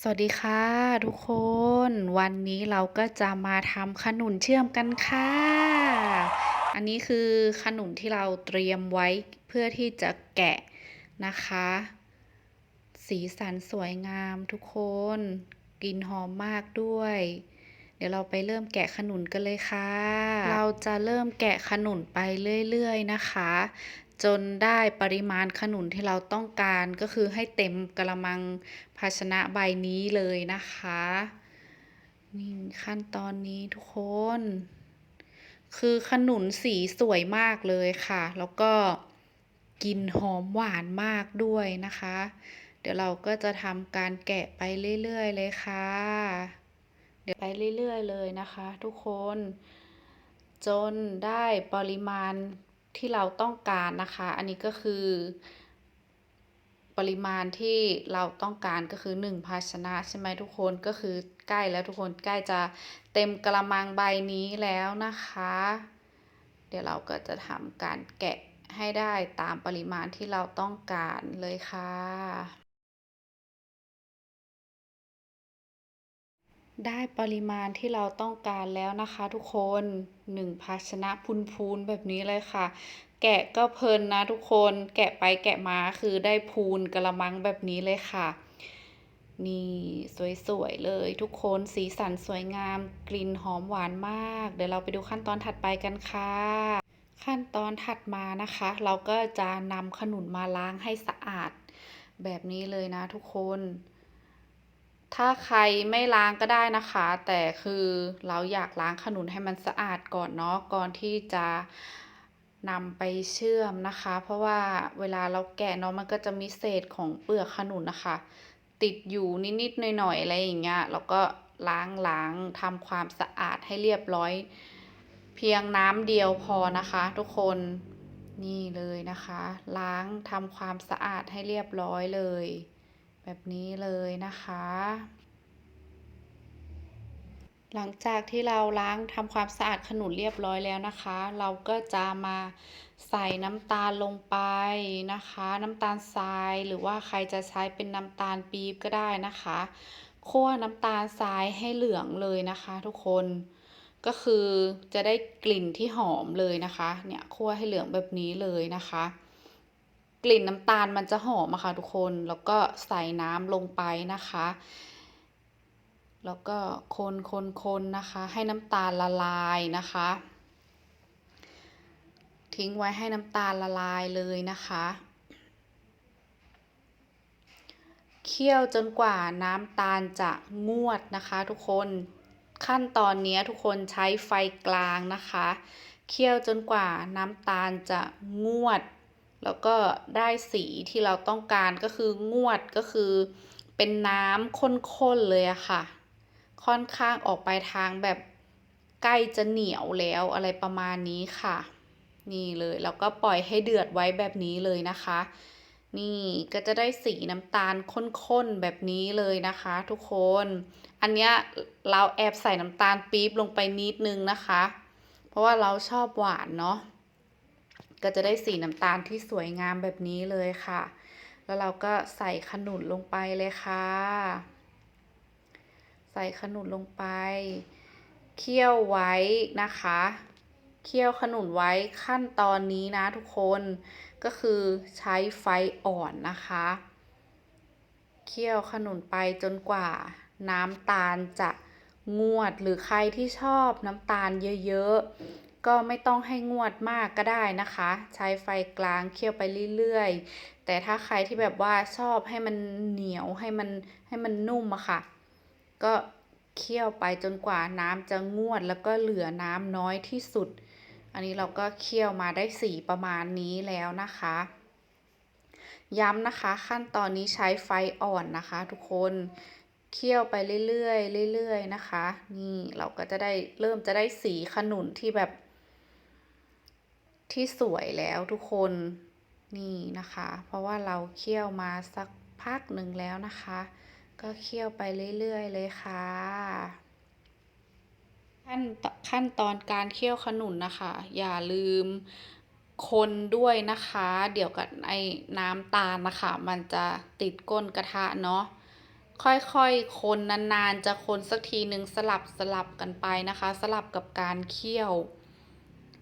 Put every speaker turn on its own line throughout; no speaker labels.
สวัสดีค่ะทุกคน วันนี้เราก็จะมาทำขนุนเชื่อมกันค่ะ อันนี้คือขนุนที่เราเตรียมไว้เพื่อที่จะแกะนะคะ สีสันสวยงามทุกคนกลิ่นหอมมากด้วย เดี๋ยวเราไปเริ่มแกะขนุนกันเลยค่ะ เราจะเริ่มแกะขนุนไปเรื่อย ๆ นะคะ จนได้ปริมาณขนุนที่เราต้องการก็คือให้เต็มกระมังภาชนะใบนี้เลยนะคะ นี่ขั้นตอนนี้ทุกคน คือขนุนสีสวยมากเลยค่ะ แล้วก็กลิ่นหอมหวานมากด้วยนะคะ เดี๋ยวเราก็จะทำการแกะไปเรื่อยๆเลยค่ะ เดี๋ยวไปเรื่อยๆเลยนะคะ ทุกคน จนได้ปริมาณ ที่เราต้องการนะคะ อันนี้ก็คือ ปริมาณที่เราต้องการก็คือ 1 ภาชนะใช่ไหมทุกคนก็คือใกล้แล้วทุกคนใกล้จะเต็มกระมังใบนี้แล้วนะคะ เดี๋ยวเราก็จะทำการแกะให้ได้ตามปริมาณที่เราต้องการเลยค่ะ ได้ปริมาณที่เราต้องการแล้วนะคะทุกคน1ภาชนะพูนๆแบบนี้เลยค่ะ แกะก็เพลินนะทุกคนแกะไปแกะมาคือได้พูนกระมังแบบนี้เลยค่ะ นี่สวยๆเลยทุกคนสีสันสวยงามกลิ่นหอมหวานมาก เดี๋ยวเราไปดูขั้นตอนถัดไปกันค่ะ ขั้นตอนถัดมานะคะ เราก็จะนำขนุนมาล้างให้สะอาด แบบนี้เลยนะทุกคน ถ้าใครไม่ล้างก็ได้นะคะ แต่คือเราอยากล้างขนุนให้มันสะอาดก่อนเนาะก่อนที่จะนำไปเชื่อมนะคะ เพราะว่าเวลาเราแกะเนาะมันก็จะมีเศษของเปลือกขนุนนะคะ ติดอยู่นิดๆหน่อยๆอะไรอย่างเงี้ยแล้วก็ล้างล้างทำความสะอาดให้เรียบร้อย เพียงน้ำเดียวพอนะคะ ทุกคนนี่เลยนะคะ ล้างทำความสะอาดให้เรียบร้อยเลย แบบนี้เลยนะคะ หลังจากที่เราล้างทำความสะอาดขนุนเรียบร้อยแล้วนะคะ เราก็จะมาใส่น้ำตาลลงไปนะคะ น้ำตาลทรายหรือว่าใครจะใช้เป็นน้ำตาลปี๊บก็ได้นะคะคั่วน้ำตาลทรายให้เหลืองเลยนะคะทุกคนก็คือจะได้กลิ่นที่หอมเลยนะคะ เนี่ยคั่วให้เหลืองแบบนี้เลยนะคะ กลิ่นน้ำตาลมันจะหอมอะค่ะทุกคน แล้วก็ใส่น้ำลงไปนะคะ แล้วก็คนคนคนนะคะ ให้น้ำตาลละลายนะคะ ทิ้งไว้ให้น้ำตาลละลายเลยนะคะเคี่ยวจนกว่าน้ำตาลจะงวดนะคะทุกคนขั้นตอนนี้ทุกคนใช้ไฟกลางนะคะ เคี่ยวจนกว่าน้ำตาลจะงวด แล้วก็ได้สีที่เราต้องการก็คืองวดก็คือเป็นน้ำข้นๆเลยอะค่ะ ค่อนข้างออกไปทางแบบใกล้จะเหนียวแล้วอะไรประมาณนี้ค่ะ นี่เลยแล้วก็ปล่อยให้เดือดไว้แบบนี้เลยนะคะ นี่ก็จะได้สีน้ำตาลข้นๆแบบนี้เลยนะคะ ทุกคน อันเนี้ยเราแอบใส่น้ำตาลปี๊บลงไปนิดนึงนะคะ เพราะว่าเราชอบหวานเนาะ ก็จะได้สีน้ำตาลที่สวยงามแบบนี้เลยค่ะ แล้วเราก็ใส่ขนุนลงไปเลยค่ะ ใส่ขนุนลงไป เคี่ยวไว้นะคะ เคี่ยวขนุนไว้ขั้นตอนนี้นะทุกคน ก็คือใช้ไฟอ่อนนะคะ เคี่ยวขนุนไปจนกว่าน้ำตาลจะงวดหรือใครที่ชอบน้ำตาลเยอะ ก็ไม่ต้องให้งวดมากก็ได้นะคะ ใช้ไฟกลางเคี่ยวไปเรื่อยๆ แต่ถ้าใครที่แบบว่าชอบให้มันเหนียวให้มันให้มันนุ่มอะค่ะ ก็เคี่ยวไปจนกว่าน้ำจะงวดแล้วก็เหลือน้ำน้อยที่สุด อันนี้เราก็เคี่ยวมาได้สีประมาณนี้แล้วนะคะ ย้ำนะคะขั้นตอนนี้ใช้ไฟอ่อนนะคะทุกคนเคี่ยวไปเรื่อยๆเรื่อยๆนะคะ นี่เราก็จะได้เริ่มจะได้สีขนุนที่แบบ ที่สวยแล้วทุกคนนี่นะคะ เพราะว่าเราเคี่ยวมาสักพักหนึ่งแล้วนะคะ ก็เคี่ยวไปเรื่อยๆเลยค่ะ ขั้นขั้นตอนการเคี่ยวขนุนนะคะ อย่าลืมคนด้วยนะคะ เดี๋ยวกับไอ้น้ำตาลนะคะ มันจะติดก้นกระทะเนาะค่อยๆ คนนานๆ จะคนสักทีหนึ่งสลับสลับกันไปนะคะ สลับกับการเคี่ยว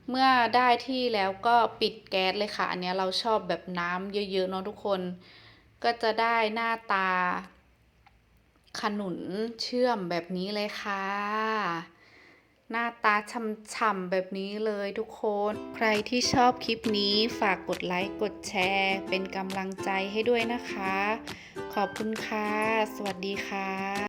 เมื่อได้ที่แล้วก็ปิดแก๊สเลยค่ะ อันนี้เราชอบแบบน้ำเยอะๆเนาะทุกคน ก็จะได้หน้าตา ขนุนเชื่อมแบบนี้เลยค่ะ หน้าตาฉ่ำๆแบบนี้เลยทุกคน ใครที่ชอบคลิปนี้ฝากกดไลค์กดแชร์ เป็นกำลังใจให้ด้วยนะคะ ขอบคุณค่ะ สวัสดีค่ะ